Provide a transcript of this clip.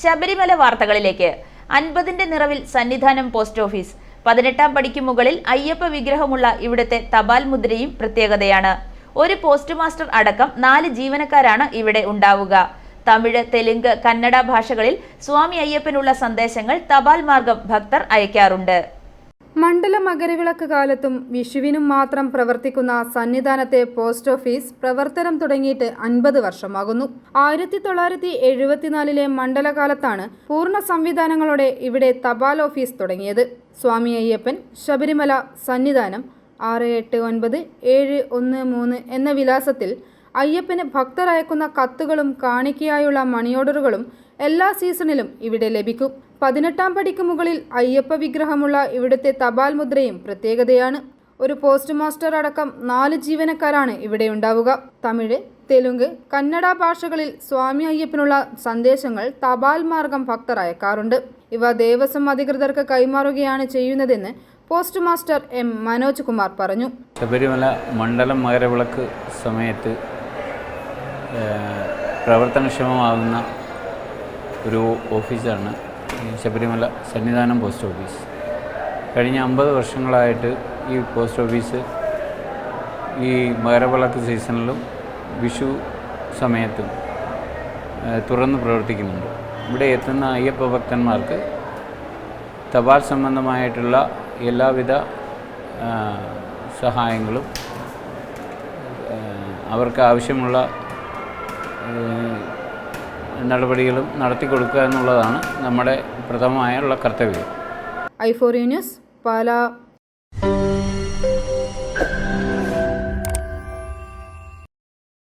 ശബരിമല വാർത്തകളിലേക്ക്. അൻപതിന്റെ നിറവിൽ Sannidhanam post office. പതിനെട്ടാം പടിക്ക് മുകളിൽ അയ്യപ്പ വിഗ്രഹമുള്ള ഇവിടുത്തെ തപാൽ മുദ്രയും പ്രത്യേകതയാണ്. ഒരു പോസ്റ്റ് മാസ്റ്റർ അടക്കം നാല് ജീവനക്കാരാണ് ഇവിടെ ഉണ്ടാവുക. തമിഴ് തെലുങ്ക് കന്നഡ ഭാഷകളിൽ സ്വാമി അയ്യപ്പനുള്ള സന്ദേശങ്ങൾ തപാൽ മാർഗം ഭക്തർ അയക്കാറുണ്ട്. മണ്ഡല മകരവിളക്ക് കാലത്തും വിഷുവിനും മാത്രം പ്രവർത്തിക്കുന്ന സന്നിധാനത്തെ പോസ്റ്റ് ഓഫീസ് പ്രവർത്തനം തുടങ്ങിയിട്ട് അൻപത് വർഷമാകുന്നു. ആയിരത്തി തൊള്ളായിരത്തി എഴുപത്തിനാലിലെ മണ്ഡലകാലത്താണ് പൂർണ സംവിധാനങ്ങളോടെ ഇവിടെ തപാൽ ഓഫീസ് തുടങ്ങിയത്. സ്വാമി അയ്യപ്പൻ ശബരിമല സന്നിധാനം ആറ് എട്ട് ഒൻപത് ഏഴ് ഒന്ന് മൂന്ന് എന്ന വിലാസത്തിൽ അയ്യപ്പന് ഭക്തർ അയക്കുന്ന കത്തുകളും കാണിക്കയായുള്ള മണിയോർഡറുകളും എല്ലാ സീസണിലും ഇവിടെ ലഭിക്കും. പതിനെട്ടാം പടിക്ക് മുകളിൽ അയ്യപ്പ വിഗ്രഹമുള്ള ഇവിടുത്തെ തപാൽ മുദ്രയും പ്രത്യേകതയാണ്. ഒരു പോസ്റ്റ് മാസ്റ്റർ അടക്കം നാല് ജീവനക്കാരാണ് ഇവിടെ ഉണ്ടാവുക. തമിഴ് തെലുങ്ക് കന്നഡ ഭാഷകളിൽ സ്വാമി അയ്യപ്പനുള്ള സന്ദേശങ്ങൾ തപാൽ മാർഗം ഭക്തർ അയക്കാറുണ്ട് ഇവ ദേവസ്വം അധികൃതർക്ക് കൈമാറുകയാണ് ചെയ്യുന്നതെന്ന് post master M Manoj Kumar പറഞ്ഞു. ശബരിമല മണ്ഡലം മകരവിളക്ക് സമയത്ത് പ്രവർത്തനക്ഷമമാകുന്ന ഒരു ഓഫീസാണ് ശബരിമല സന്നിധാനം പോസ്റ്റ് ഓഫീസ്. കഴിഞ്ഞ അമ്പത് വർഷങ്ങളായിട്ട് ഈ പോസ്റ്റ് ഓഫീസ് ഈ മകരവിളക്ക് സീസണിലും വിഷു സമയത്തും തുറന്ന് പ്രവർത്തിക്കുന്നുണ്ട്. ഇവിടെ എത്തുന്ന അയ്യപ്പ ഭക്തന്മാർക്ക് തപാൽ സംബന്ധമായിട്ടുള്ള എല്ലാവിധ സഹായങ്ങളും അവർക്ക് ആവശ്യമുള്ള നടപടികളും നടത്തി കൊടുക്കുക എന്നുള്ളതാണ് നമ്മുടെ പ്രഥമമായുള്ള കർത്തവ്യം. ഐഫോറി ന്യൂസ് പാലാ.